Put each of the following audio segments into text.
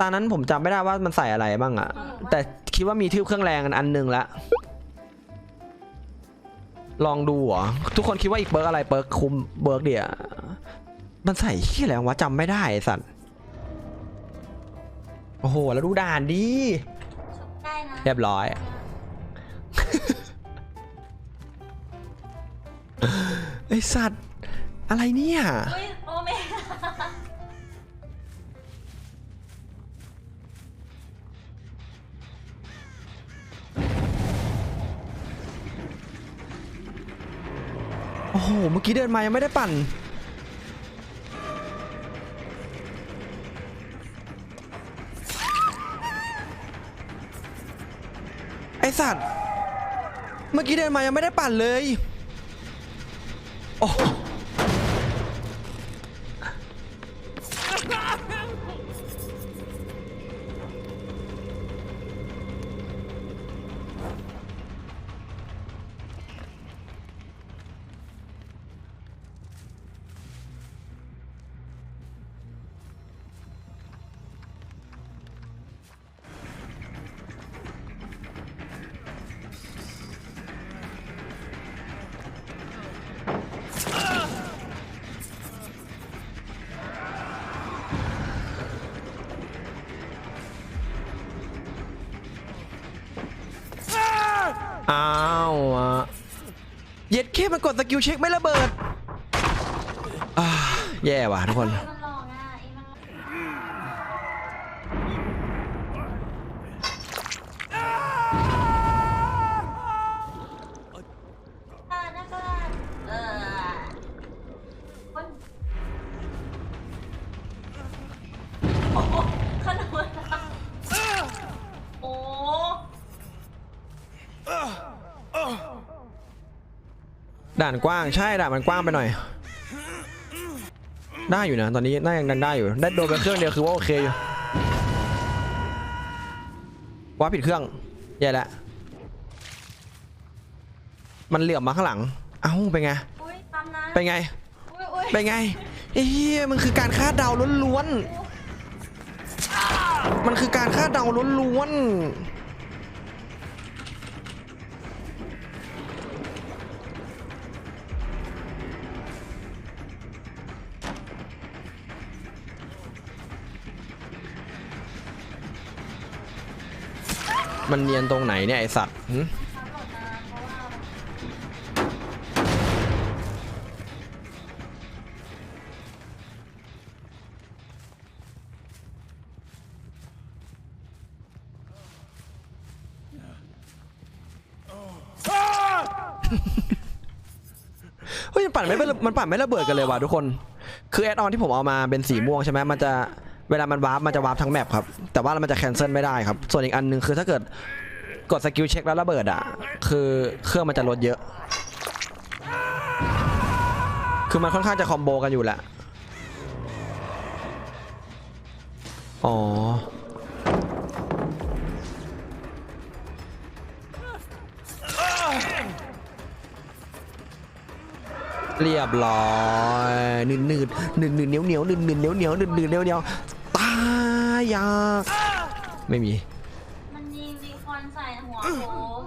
ตอนนั้นผมจำไม่ได้ว่ามันใส่อะไรบ้างอะแต่คิดว่ามีทืบเครื่องแรงอันหนึ่งละลองดูเหรอทุกคนคิดว่าอีกเบิร์กอะไรเบิร์กคุมเบิร์กเดียมันใส่ที่อะไรวะจำไม่ได้ไอ้สัตว์โอ้โหแล้วดูด่านดีชุบได้นะเรียบร้อย ไอสัตว์อะไรเนี่ย เมโอ้โหเมื่อกี้เดินมายังไม่ได้ปั่น ไอสัตว์ เมื่อกี้เดินมายังไม่ได้ปั่นเลย โอ้ เย็ดเข้มันกดสกิลเช็คไม่ระเบิดแย่ว่ะทุกคน ด่านกว้างใช่ด่านมันกว้างไปหน่อย ได้อยู่นะตอนนี้น่ายังได้อยู่ได้โดนไปเครื่องเดียวคือว่าโอเคอยู่ว่าผิดเครื่องแย่แล้วมันเหลื่อมมาข้างหลัง เอ้าเป็นไงอุ้ยปั๊มนะเป็นไงอุ้ยอุ้ยเป็นไงเฮียมันคือการคาดเดาล้วนๆมันคือการคาดเดาล้วนๆ มันเนียนตรงไหนเนี่ยไอสัตว์หึปั๊มหมดนะเพราะว่าเฮ้ยมันปั่นไม่มันปั่นไม่ระเบิดกันเลยว่ะทุกคน คือแอดออนที่ผมเอามาเป็นสีม่วงใช่ไหมมันจะ เวลามันวาร์ปมันจะวาร์ปทั้งแมปครับ แต่ว่ามันจะแคนเซิลไม่ได้ครับ ส่วนอีกอันหนึงคือถ้าเกิดกดสกิลเช็คแล้วระเบิดอะ คือเครื่องมันจะลดเยอะ คือมันค่อนข้างจะคอมโบกันอยู่แหละ อ๋อ เรียบร้อยหนืดหนืดหนืดหนืดเหนียวเหนียวหนืดหนืดเหนียวเหนียวหนืดหนืดเหนียวเหนียวตายยาไม่มีมันยิงรีคอนใส่หัวผม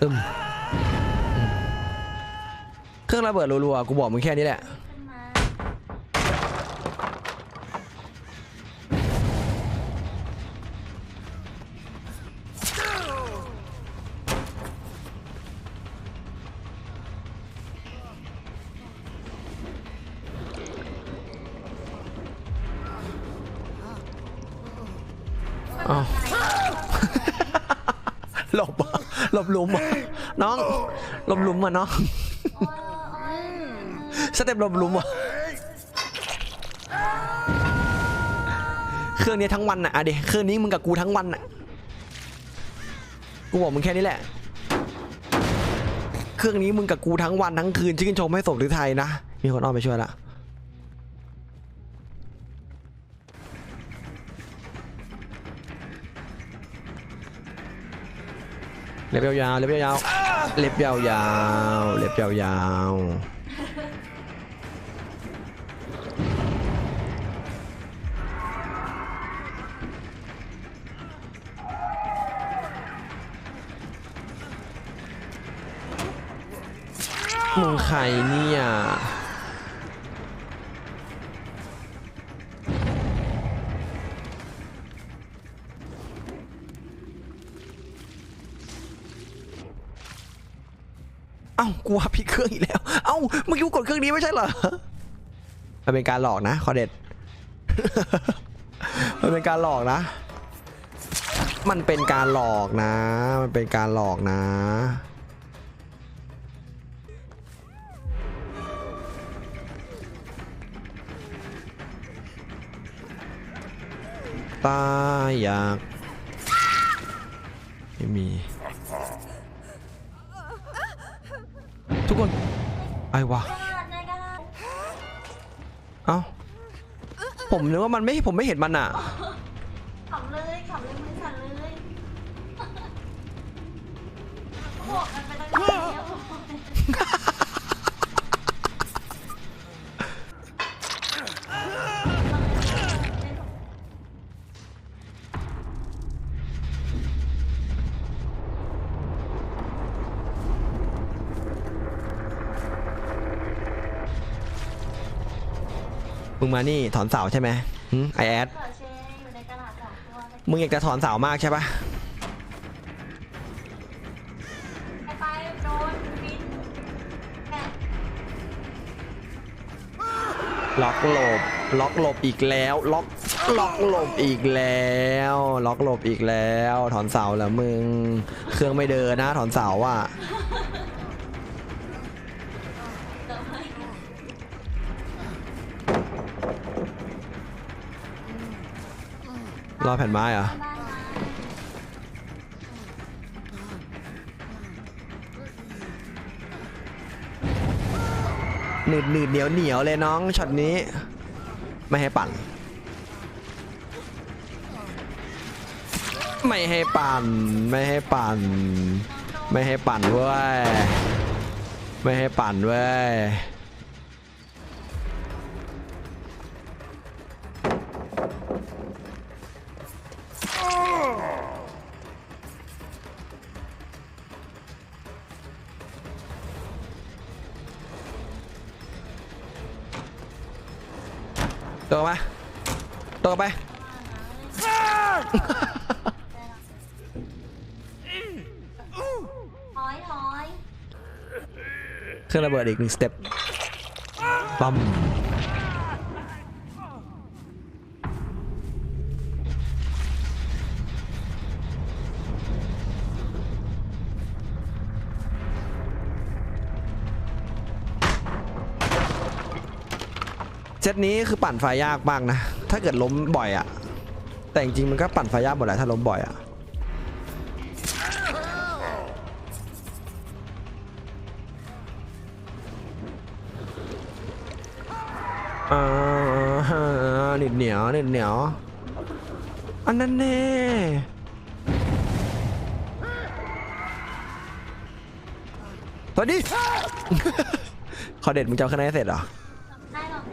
ตึมอืมเครื่องระเบิดรัวๆกูบอกมึงแค่นี้แหละ อ้าวหลบอหลบหลุมอะน้องหลบหลุมอะน้องสเต็ปหลบหลุมอะเครื่องนี้ทั้งวันอะอะเดี๋ยวเครื่องนี้มึงกับกูทั้งวันอะกูบอกมึงแค่นี้แหละ เครื่องนี้มึงกับกูทั้งวันทั้งคืนชื่นชมให้สมฤทัยนะมีคนอ้อมไปช่วยละ เล็บยาวๆเล็บยาวๆเล็บยาวๆเล็บยาวๆมึงใครเนี่ย เอ้ากูว่าผิดเครื่องอีกแล้ว เอ้าเมื่อกี้กูกดเครื่องนี้ไม่ใช่เหรอ มันเป็นการหลอกนะคอเด็ด มันเป็นการหลอกนะ มันเป็นการหลอกนะ มันเป็นการหลอกนะตายอยากไม่มี ทุกคนไอ้วะกระดาษในกระดาษเอ้าผมนึกว่ามันไม่ผมไม่เห็นมันอะขำเลยขำเลยมือสั่นเลยบอกกันไปตั้ง งมานี่ถอนเสาใช่ไหมไอแอดมึงอยากจะถอนเสามากใช่ปะไปไปโดนบินแกะล็อกหลบล็อกหลบอีกแล้วล็อกล็อกหลบอีกแล้ว ล็อกหลบอีกแล้ว ถอนเสาแล้วมึง เครื่องไม่เดินนะ ถอนเสาอะ รอแผ่นไม้เหรอบ้านมาหนืดหนืดเหนียวเหนียวเลยน้องช็อตนี้ ไม่ให้ปั่น ไม่ให้ปั่น ไม่ให้ปั่น ไม่ให้ปั่นเว้ย ไม่ให้ปั่นเว้ย ตัวมาตัวไป ถอยถอย เครื่องระเบิดอีกหนึ่งสเต็ปปั๊ม เซตนี้คือปั่นไฟยากมากนะ ถ้าเกิดล้มบ่อยอะแต่จริงๆมันก็ปั่นไฟยากหมดแหละถ้าล้มบ่อยอะอ่าฮะหนิดเหนียวหนิดเหนียว อันนั้นแน่สวัสดีขอเด็ดมึงจะเอาคะแนนเสร็จเหรอ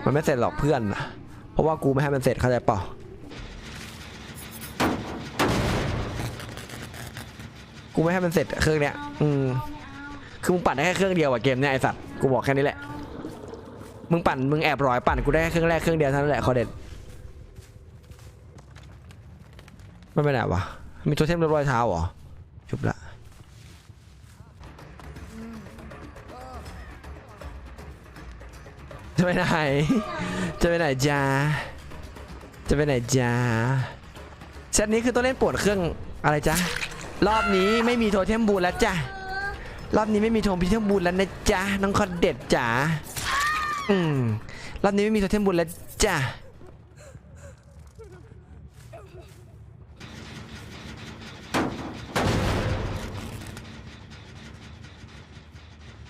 มันไม่เสร็จหรอกเพื่อนนะเพราะว่ากูไม่ให้มันเสร็จเข้าใจเปล่ากูไม่ให้มันเสร็จเครื่องเนี้ย อืม คือมึงปั่นได้แค่เครื่องเดียวอะเกมเนี้ยไอสัตว์ กูบอกแค่นี้แหละ มึงปั่นมึงแอบร้อยปั่นกูได้แค่เครื่องแรกเครื่องเดียวเท่านั้นแหละคอเด็ดไม่ไปไหนวะ มีโทเทมเรียบร้อยเท้าเหรอ ไปไหน จะไปไหนจ้า จะไปไหนจ้าเซตนี้คือต้องเล่นปวดเครื่องอะไรจ๊ะรอบนี้ไม่มีโทเทมบูลแล้วจ้ะ รอบนี้ไม่มีโทเทมบูลแล้วนะจ๊ะน้องคอนเด็ดจ๋า อืม รอบนี้ไม่มีโทเทมบูลแล้วจ้ะ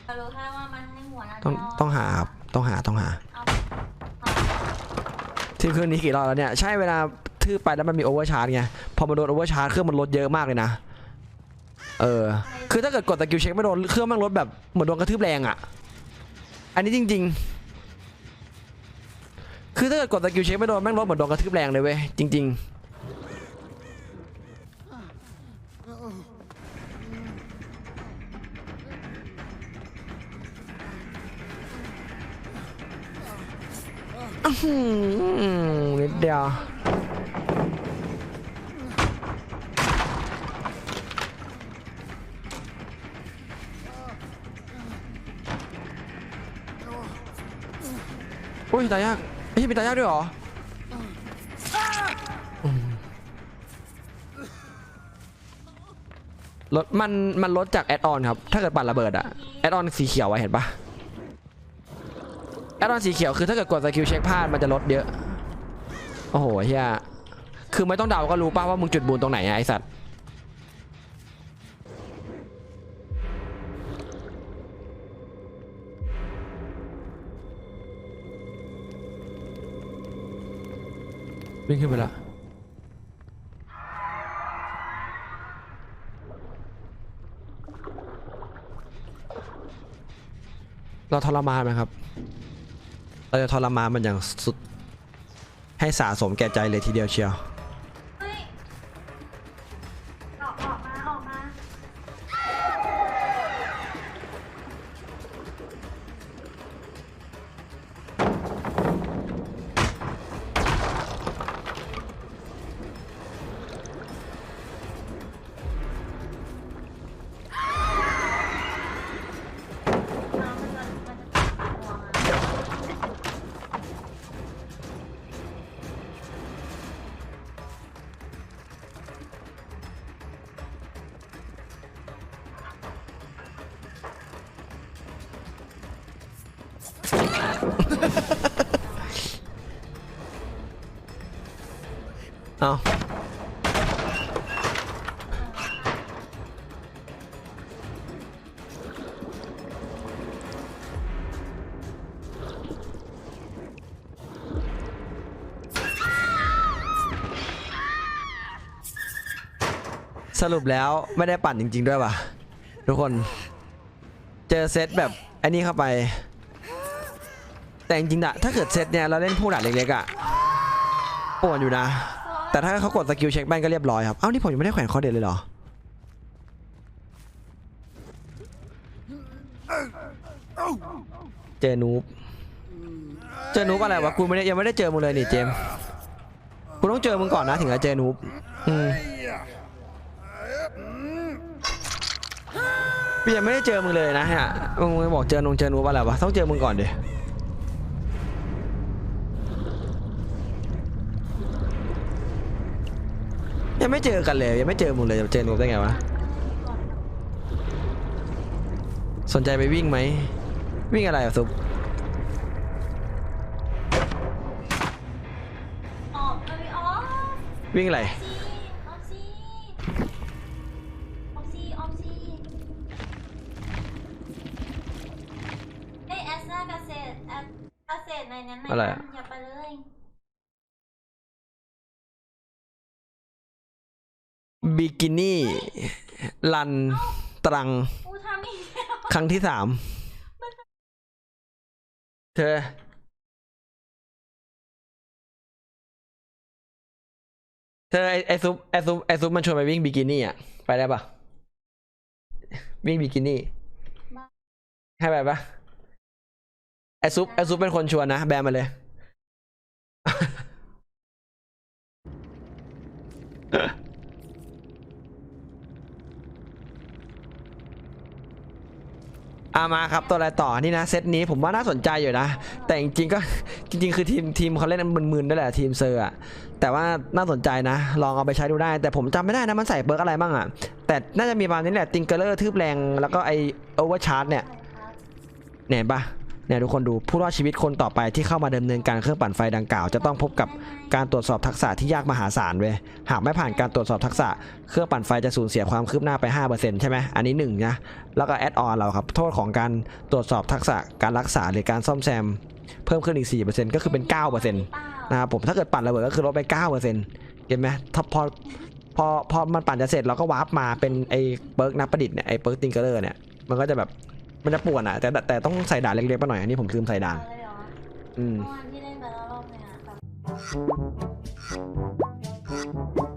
เรารู้แค่ว่ามันในหัวเราต้องต้องหาครับ ต้องหาต้องหาเอาเอาที่เครื่องนี้กี่รอบแล้วเนี่ยใช่เวลาทื่อไปแล้วมันมีโอเวอร์ชาร์จไงพอมันโดนโอเวอร์ชาร์จเครื่องมันลดเยอะมากเลยนะเออคือถ้าเกิดกดตะกิวเช็คไม่โดนเครื่องมันลดแบบเหมือนโดนกระทืบแรงอะ อันนี้จริง ๆ คือถ้าเกิดกดตะกิวเช็คไม่โดนแม่งลดเหมือนโดนกระทืบแรงเลยเว้ยจริง ๆ นิดเดียวอุ้ยตายยากไอ้ยมีตายยากด้วยเหรออืมลดมันมันลดจากแอดออนครับ ถ้าเกิดปั่นระเบิดอะแอดออนสีเขียวไว้เห็นปะ ดออนสีเขียวคือถ้าเกิดกดสกิลเช็คพลาดมันจะลดเยอะ โอ้โหเฮียคือไม่ต้องเดาก็รู้ป่ะว่ามึงจุดบูนตรงไหนไอสัตว์วิ่งขึ้นไปละเราทรมานไหมครับ เราจะทรมานมันอย่างสุดให้สะสมแก่ใจเลยทีเดียวเชียว เอาสรุปแล้วไม่ได้ปั่นจริง ๆ ด้วยว่ะ ทุกคน เจอเซตแบบ อันนี้เข้าไป แต่จริงๆอะถ้าเกิดเซตเนี่ยเราเล่นผู้ด่านเล็กๆอะปวดอยู่นะ แต่ถ้าเขากดสกิลเช็คแบนก็เรียบร้อยครับ เอ้านี่ผมยังไม่ได้แขวนคอเด็ดเลยเหรอเจอนูบเจอนูบอะไรวะกูไม่ได้ยังไม่ได้เจอมึงเลยนี่เจมส์กูต้องเจอมึงก่อนนะถึงจะเจอนูบอืมพี่ยังไม่ได้เจอมึงเลยนะฮะมึงบอกเจอนงเจอนูบอะไรวะต้องเจอมึงก่อนดิยั งไม่เจอกันเลยยังไม่เจอมึงเลยจะเจอนูบได้ไงวะสนใจไปวิ่งไหมวิ่งอะไรอะซุปออกเอ้ยออกวิ่งอะไรออกซีออกซีออกซีเอ้ยแอสนาเกษตรแอสเกษตรในนั้นหนอะไรอะ บิกินี่ลันตรัง กูทำอีกแล้ว ครั้งที่สาม เธอ เธอไอไอซุปไอซุปไอซุปมันชวนไปวิ่งบิกินี่อะ ไปได้ปะวิ่งบิกินี่ ให้ไปปะไอซุปไอซุปเป็นคนชวนนะ แบนมาเลยอ อามาครับตัวอะไรต่อนี่นะเซตนี้ผมว่าน่าสนใจอยู่นะ แต่จริงๆก็จริง ๆ คือทีมทีมเขาเล่นมึนๆนั่นแหละทีมเซอร์อะแต่ว่าน่าสนใจนะ ลองเอาไปใช้ดูได้ แต่ผมจำไม่ได้นะมันใส่เบิร์กอะไรบ้างอะแต่น่าจะมีประมาณนี้แหละติงเกอร์เลอร์ทืบแรงแล้วก็ไอโอเวอร์ชาร์จเนี่ยเนี่ยเห็นปะ เนี่ยทุกคนดูผู้รอดชีวิตคนต่อไปที่เข้ามาดำเนินการเครื่องปั่นไฟดังกล่าว จะต้องพบกับการตรวจสอบทักษะที่ยากมหาศาลเว้ยหากไม่ผ่านการตรวจสอบทักษะเครื่องปั่นไฟจะสูญเสียความคืบหน้าไป 5%ใช่ไหมอันนี้1นะแล้วก็แอดออนเราครับโทษของการตรวจสอบทักษะการรักษาหรือการซ่อมแซม เพิ่มขึ้นอีก 4%ก็คือเป็น 9%นะครับผมถ้าเกิดปั่นระเบิดก็คือลดไป 9%เห็นไหมถ้าพอพอพอมันปั่นจะเสร็จเราก็วาร์ปมาเป็นไอ้เปิร์กนักประดิษฐ์เนี่ยไอ้เปิร์กติงเกอร์เนี่ยมันก็จะแบบ มันจะปวดอะแต่แต่แต่ต้องใส่ด่านเล็กๆไปหน่อยอันนี้ผมลืมใส่ด่านเอาเลยเหรออืม เมื่อวานที่เล่นไปแล้วรอบเนี่ยแบบ